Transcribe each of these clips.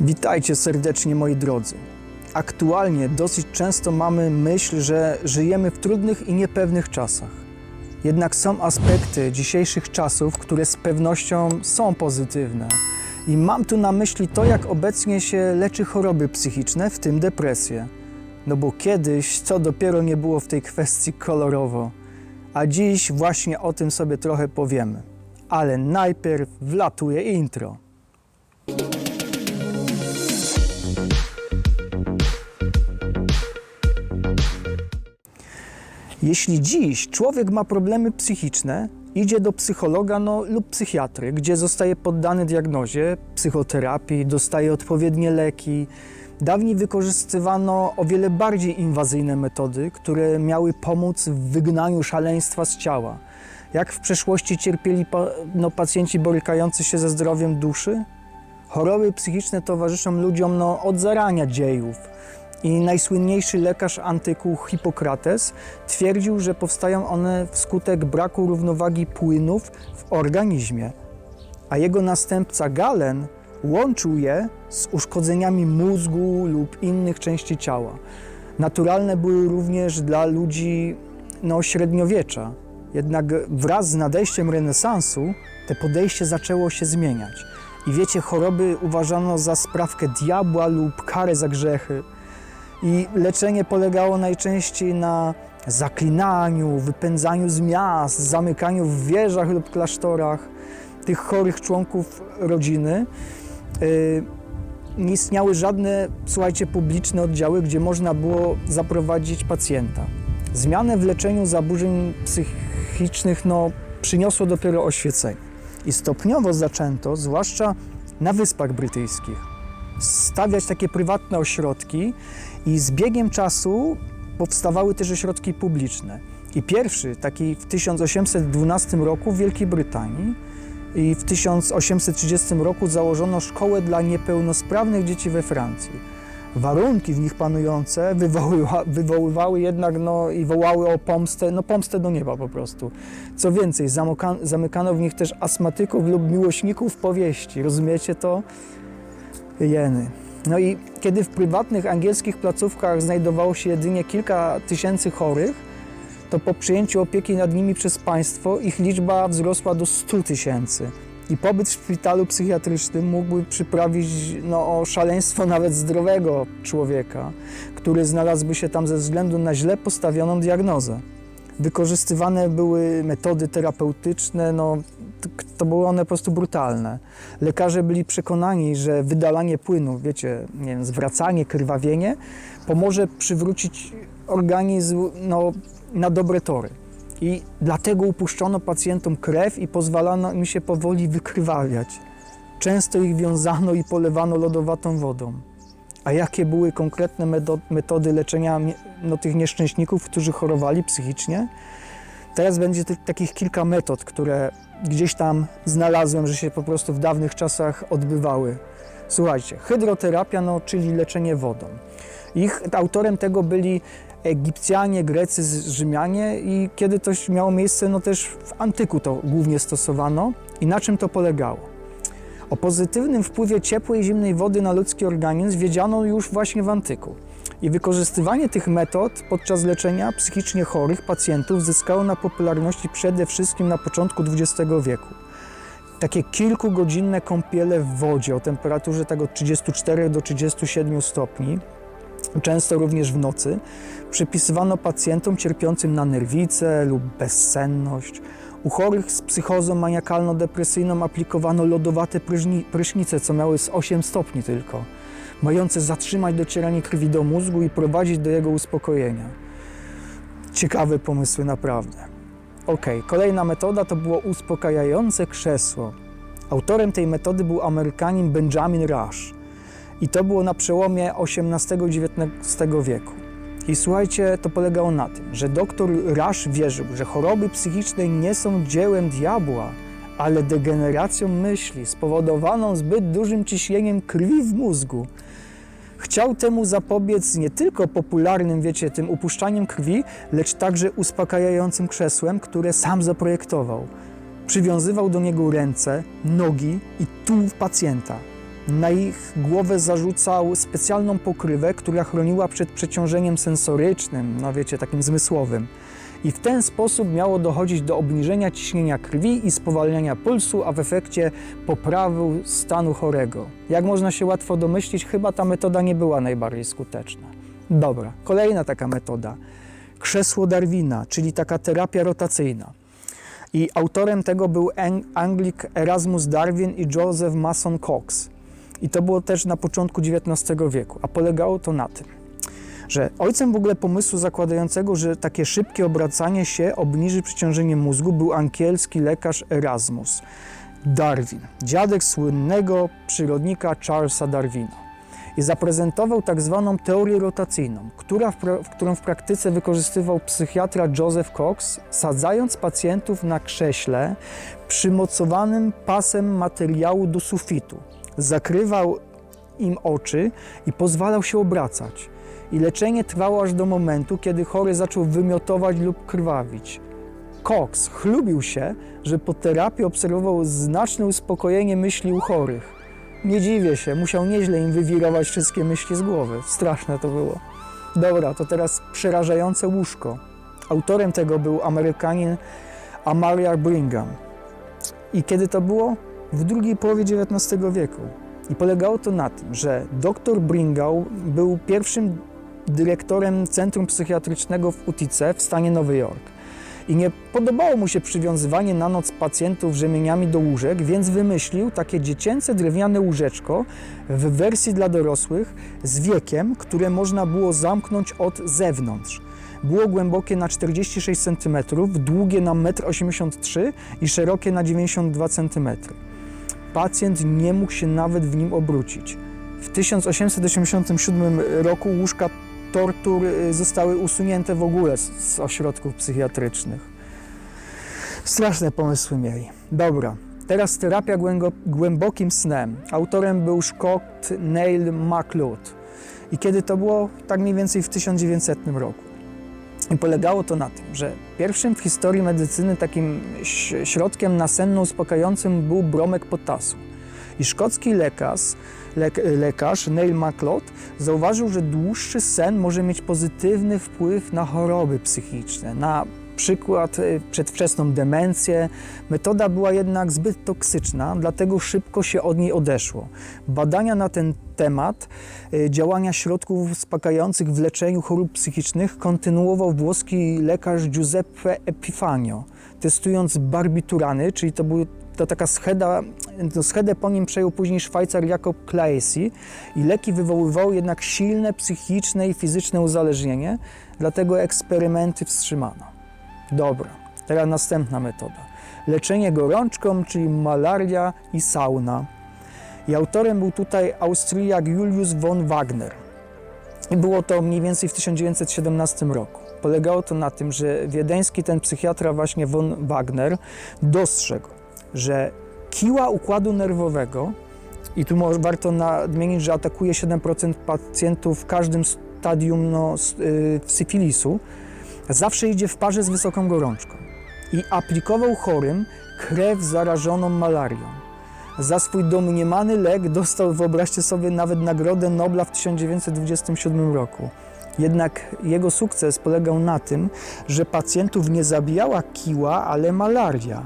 Witajcie serdecznie moi drodzy. Aktualnie dosyć często mamy myśl, że żyjemy w trudnych i niepewnych czasach. Jednak są aspekty dzisiejszych czasów, które z pewnością są pozytywne. I mam tu na myśli to, jak obecnie się leczy choroby psychiczne, w tym depresję. No bo kiedyś, co dopiero nie było w tej kwestii kolorowo. A dziś właśnie o tym sobie trochę powiemy. Ale najpierw wlatuje intro. Jeśli dziś człowiek ma problemy psychiczne, idzie do psychologa no, lub psychiatry, gdzie zostaje poddany diagnozie, psychoterapii, dostaje odpowiednie leki. Dawniej wykorzystywano o wiele bardziej inwazyjne metody, które miały pomóc w wygnaniu szaleństwa z ciała. Jak w przeszłości cierpieli no, pacjenci borykający się ze zdrowiem duszy? Choroby psychiczne towarzyszą ludziom no, od zarania dziejów. I najsłynniejszy lekarz antyku Hipokrates twierdził, że powstają one wskutek braku równowagi płynów w organizmie. A jego następca Galen łączył je z uszkodzeniami mózgu lub innych części ciała. Naturalne były również dla ludzi no, średniowiecza. Jednak wraz z nadejściem renesansu te podejście zaczęło się zmieniać. I wiecie, choroby uważano za sprawkę diabła lub karę za grzechy. I leczenie polegało najczęściej na zaklinaniu, wypędzaniu z miast, zamykaniu w wieżach lub klasztorach tych chorych członków rodziny. Yy, Nie istniały żadne, słuchajcie, publiczne oddziały, gdzie można było zaprowadzić pacjenta. Zmianę w leczeniu zaburzeń psychicznych no, przyniosło dopiero oświecenie. I stopniowo zaczęto, zwłaszcza na Wyspach Brytyjskich, stawiać takie prywatne ośrodki i z biegiem czasu powstawały też ośrodki publiczne. I pierwszy, taki w 1812 roku w Wielkiej Brytanii i w 1830 roku założono szkołę dla niepełnosprawnych dzieci we Francji. Warunki w nich panujące wywoływa, wywoływały jednak no, i wołały o pomstę, no pomstę do nieba po prostu. Co więcej, zamykano w nich też astmatyków lub miłośników powieści. Rozumiecie to? Jeny. No i kiedy w prywatnych angielskich placówkach znajdowało się jedynie kilka tysięcy chorych, to po przyjęciu opieki nad nimi przez państwo ich liczba wzrosła do 100 tysięcy. I pobyt w szpitalu psychiatrycznym mógłby przyprawić no, o szaleństwo nawet zdrowego człowieka, który znalazłby się tam ze względu na źle postawioną diagnozę. Wykorzystywane były metody terapeutyczne, no, to były one po prostu brutalne. Lekarze byli przekonani, że wydalanie płynów, wiecie, nie wiem, zwracanie, krwawienie, pomoże przywrócić organizm no, na dobre tory. I dlatego upuszczono pacjentom krew i pozwalano im się powoli wykrwawiać. Często ich wiązano i polewano lodowatą wodą. A jakie były konkretne metody leczenia no, tych nieszczęśników, którzy chorowali psychicznie? Teraz będzie takich kilka metod, które gdzieś tam znalazłem, że się po prostu w dawnych czasach odbywały. Słuchajcie, hydroterapia, no, czyli leczenie wodą. Ich autorem tego byli Egipcjanie, Grecy, Rzymianie i kiedy to miało miejsce, no też w antyku to głównie stosowano. I na czym to polegało? O pozytywnym wpływie ciepłej i zimnej wody na ludzki organizm wiedziano już właśnie w antyku. I wykorzystywanie tych metod podczas leczenia psychicznie chorych pacjentów zyskało na popularności przede wszystkim na początku XX wieku. Takie kilkugodzinne kąpiele w wodzie o temperaturze tak od 34 do 37 stopni, często również w nocy, przypisywano pacjentom cierpiącym na nerwice lub bezsenność. U chorych z psychozą maniakalno-depresyjną aplikowano lodowate prysznice, co miały z 8 stopni tylko, mające zatrzymać docieranie krwi do mózgu i prowadzić do jego uspokojenia. Ciekawe pomysły naprawdę. Ok, kolejna metoda to było uspokajające krzesło. Autorem tej metody był Amerykanin Benjamin Rush. I to było na przełomie XVIII i XIX wieku. I słuchajcie, to polegało na tym, że doktor Rush wierzył, że choroby psychiczne nie są dziełem diabła, ale degeneracją myśli spowodowaną zbyt dużym ciśnieniem krwi w mózgu. Chciał temu zapobiec nie tylko popularnym, wiecie, tym upuszczaniem krwi, lecz także uspokajającym krzesłem, które sam zaprojektował. Przywiązywał do niego ręce, nogi i tułów pacjenta. Na ich głowę zarzucał specjalną pokrywę, która chroniła przed przeciążeniem sensorycznym, no wiecie, takim zmysłowym. I w ten sposób miało dochodzić do obniżenia ciśnienia krwi i spowalniania pulsu, a w efekcie poprawy stanu chorego. Jak można się łatwo domyślić, chyba ta metoda nie była najbardziej skuteczna. Dobra, kolejna taka metoda. Krzesło Darwina, czyli taka terapia rotacyjna. I autorem tego był Ang- Anglik Erasmus Darwin i Joseph Mason Cox. I to było też na początku XIX wieku, a polegało to na tym, że ojcem w ogóle pomysłu zakładającego, że takie szybkie obracanie się obniży przeciążenie mózgu był angielski lekarz Erasmus Darwin, dziadek słynnego przyrodnika Charlesa Darwina. I zaprezentował tak zwaną teorię rotacyjną, która w, w którą w praktyce wykorzystywał psychiatra Joseph Cox, sadzając pacjentów na krześle przymocowanym pasem materiału do sufitu. Zakrywał im oczy i pozwalał się obracać. I leczenie trwało aż do momentu, kiedy chory zaczął wymiotować lub krwawić. Cox chlubił się, że po terapii obserwował znaczne uspokojenie myśli u chorych. Nie dziwię się, musiał nieźle im wywirować wszystkie myśli z głowy. Straszne to było. Dobra, to teraz przerażające łóżko. Autorem tego był Amerykanin Amalia Brigham. I kiedy to było? W drugiej połowie XIX wieku. I polegało to na tym, że dr Bringau był pierwszym dyrektorem Centrum Psychiatrycznego w Utice w stanie Nowy Jork. I nie podobało mu się przywiązywanie na noc pacjentów rzemieniami do łóżek, więc wymyślił takie dziecięce drewniane łóżeczko w wersji dla dorosłych z wiekiem, które można było zamknąć od zewnątrz. Było głębokie na 46 cm, długie na 1,83 m i szerokie na 92 cm. Pacjent nie mógł się nawet w nim obrócić. W 1887 roku łóżka tortur y, zostały usunięte w ogóle z, z ośrodków psychiatrycznych. Straszne pomysły mieli. Dobra, teraz terapia głębokim snem. Autorem był Scott Neil MacLeod. I kiedy to było? Tak mniej więcej w 1900 roku. I polegało to na tym, że pierwszym w historii medycyny takim środkiem nasenno-uspokajającym był bromek potasu. I szkocki lekarz, lek, lekarz Neil MacLeod zauważył, że dłuższy sen może mieć pozytywny wpływ na choroby psychiczne, na przykład y, przedwczesną demencję. Metoda była jednak zbyt toksyczna, dlatego szybko się od niej odeszło. Badania na ten temat y, działania środków uspokajających w leczeniu chorób psychicznych kontynuował włoski lekarz Giuseppe Epifanio, testując barbiturany, czyli to był to taka scheda, to schedę po nim przejął później Szwajcar Jakob Claesi i leki wywoływały jednak silne psychiczne i fizyczne uzależnienie, dlatego eksperymenty wstrzymano. Dobra, teraz następna metoda. Leczenie gorączką, czyli malaria i sauna. I autorem był tutaj Austriak Julius von Wagner. I było to mniej więcej w 1917 roku. Polegało to na tym, że wiedeński ten psychiatra właśnie von Wagner dostrzegł, że kiła układu nerwowego, i tu warto nadmienić, że atakuje 7% pacjentów w każdym stadium no, y, syfilisu, zawsze idzie w parze z wysoką gorączką. I aplikował chorym krew zarażoną malarią. Za swój domniemany lek dostał, wyobraźcie sobie, nawet Nagrodę Nobla w 1927 roku. Jednak jego sukces polegał na tym, że pacjentów nie zabijała kiła, ale malaria.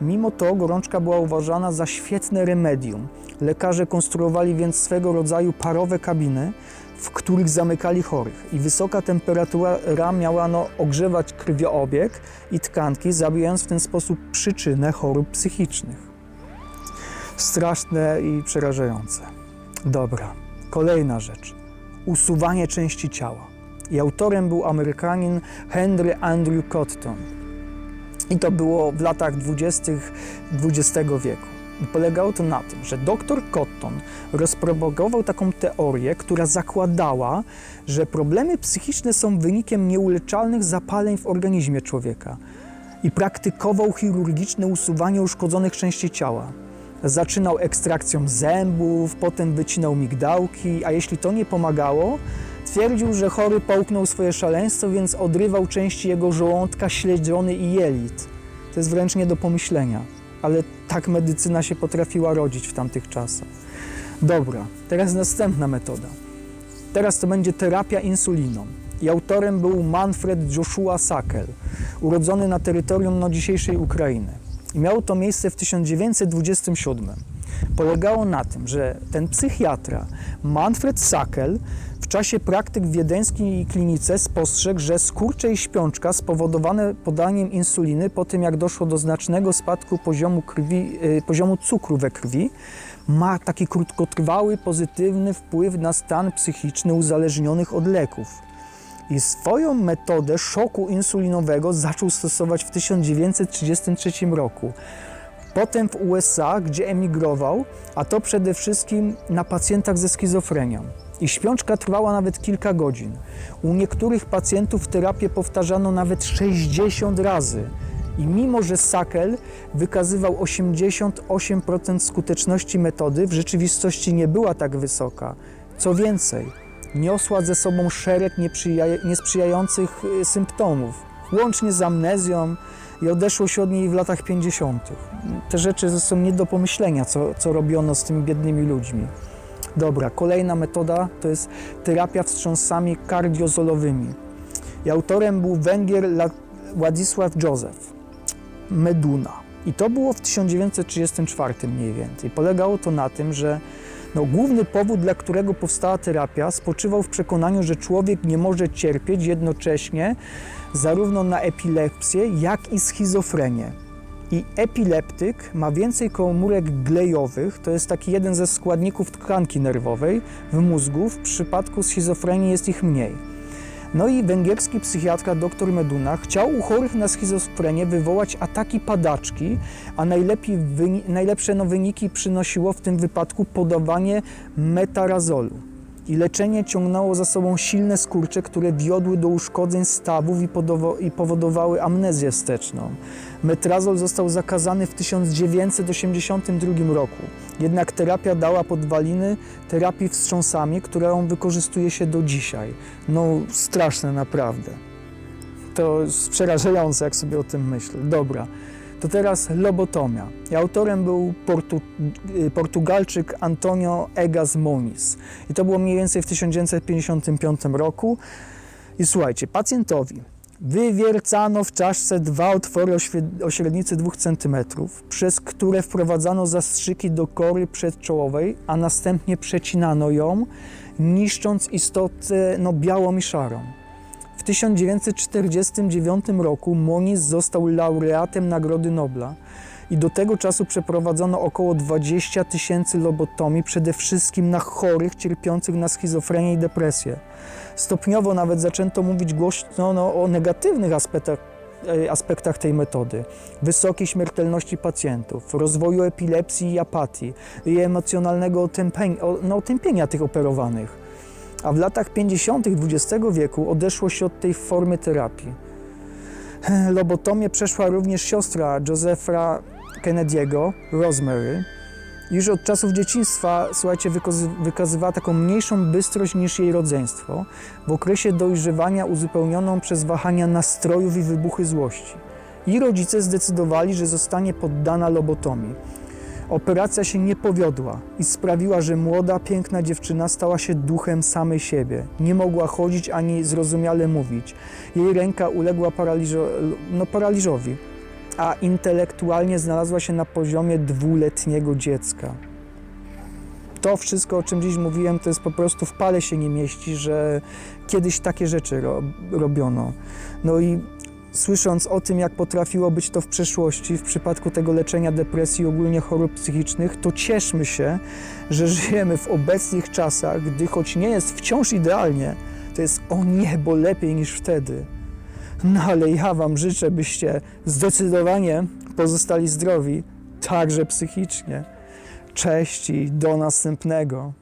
Mimo to gorączka była uważana za świetne remedium. Lekarze konstruowali więc swego rodzaju parowe kabiny, w których zamykali chorych i wysoka temperatura miała no, ogrzewać krwiobieg i tkanki, zabijając w ten sposób przyczynę chorób psychicznych. Straszne i przerażające. Dobra, kolejna rzecz. Usuwanie części ciała. I autorem był Amerykanin Henry Andrew Cotton. I to było w latach 20. XX wieku. I polegało to na tym, że dr Cotton rozpropagował taką teorię, która zakładała, że problemy psychiczne są wynikiem nieuleczalnych zapaleń w organizmie człowieka i praktykował chirurgiczne usuwanie uszkodzonych części ciała. Zaczynał ekstrakcją zębów, potem wycinał migdałki, a jeśli to nie pomagało, twierdził, że chory połknął swoje szaleństwo, więc odrywał części jego żołądka, śledziony i jelit. To jest wręcz nie do pomyślenia, ale tak medycyna się potrafiła rodzić w tamtych czasach. Dobra, teraz następna metoda. Teraz to będzie terapia insuliną. I autorem był Manfred Joshua Sakel, urodzony na terytorium no, dzisiejszej Ukrainy. I miało to miejsce w 1927. Polegało na tym, że ten psychiatra Manfred Sakel w czasie praktyk w wiedeńskiej klinice spostrzegł, że skurcze i śpiączka spowodowane podaniem insuliny po tym, jak doszło do znacznego spadku poziomu, krwi, y, poziomu cukru we krwi, ma taki krótkotrwały, pozytywny wpływ na stan psychiczny uzależnionych od leków. I swoją metodę szoku insulinowego zaczął stosować w 1933 roku. Potem w USA, gdzie emigrował, a to przede wszystkim na pacjentach ze schizofrenią. I śpiączka trwała nawet kilka godzin. U niektórych pacjentów terapię powtarzano nawet 60 razy. I mimo, że Sakel wykazywał 88% skuteczności metody, w rzeczywistości nie była tak wysoka. Co więcej, niosła ze sobą szereg niesprzyjających y, symptomów, łącznie z amnezją i odeszło się od niej w latach 50. Te rzeczy są nie do pomyślenia, co, co robiono z tymi biednymi ludźmi. Dobra, kolejna metoda to jest terapia wstrząsami kardiozolowymi. I autorem był Węgier Władysław Józef. Meduna. I to było w 1934 mniej więcej. Polegało to na tym, że no, główny powód, dla którego powstała terapia, spoczywał w przekonaniu, że człowiek nie może cierpieć jednocześnie zarówno na epilepsję, jak i schizofrenię. I epileptyk ma więcej komórek glejowych, to jest taki jeden ze składników tkanki nerwowej w mózgu, w przypadku schizofrenii jest ich mniej. No i węgierski psychiatra dr Meduna chciał u chorych na schizofrenię wywołać ataki padaczki, a najlepsze no wyniki przynosiło w tym wypadku podawanie metarazolu. I leczenie ciągnęło za sobą silne skurcze, które wiodły do uszkodzeń stawów i, i powodowały amnezję wsteczną. Metrazol został zakazany w 1982 roku. Jednak terapia dała podwaliny terapii wstrząsami, którą wykorzystuje się do dzisiaj. No straszne naprawdę. To jest przerażające, jak sobie o tym myślę. Dobra, to teraz lobotomia. I autorem był Portu, y, Portugalczyk Antonio Egas Moniz. I to było mniej więcej w 1955 roku. I słuchajcie, pacjentowi wywiercano w czaszce dwa otwory o, średnicy 2 cm, przez które wprowadzano zastrzyki do kory przedczołowej, a następnie przecinano ją, niszcząc istotę no, białą i szarą. W 1949 roku Moniz został laureatem Nagrody Nobla i do tego czasu przeprowadzono około 20 tysięcy lobotomii, przede wszystkim na chorych cierpiących na schizofrenię i depresję. Stopniowo nawet zaczęto mówić głośno no, o negatywnych aspektach, e, aspektach tej metody. Wysokiej śmiertelności pacjentów, rozwoju epilepsji i apatii i emocjonalnego otępienia, no, otępienia tych operowanych. A w latach 50. XX wieku odeszło się od tej formy terapii. Lobotomię przeszła również siostra Josepha Kennedy'ego, Rosemary. Już od czasów dzieciństwa, słuchajcie, wykazy- wykazywała taką mniejszą bystrość niż jej rodzeństwo. W okresie dojrzewania uzupełnioną przez wahania nastrojów i wybuchy złości. I rodzice zdecydowali, że zostanie poddana lobotomii. Operacja się nie powiodła i sprawiła, że młoda, piękna dziewczyna stała się duchem samej siebie. Nie mogła chodzić ani zrozumiale mówić. Jej ręka uległa paraliżo, no, paraliżowi, a intelektualnie znalazła się na poziomie dwuletniego dziecka. To wszystko, o czym dziś mówiłem, to jest po prostu w pale się nie mieści, że kiedyś takie rzeczy ro, robiono. No i słysząc o tym, jak potrafiło być to w przeszłości, w przypadku tego leczenia depresji i ogólnie chorób psychicznych, to cieszmy się, że żyjemy w obecnych czasach, gdy choć nie jest wciąż idealnie, to jest o niebo lepiej niż wtedy. No ale ja Wam życzę, byście zdecydowanie pozostali zdrowi, także psychicznie. Cześć i do następnego.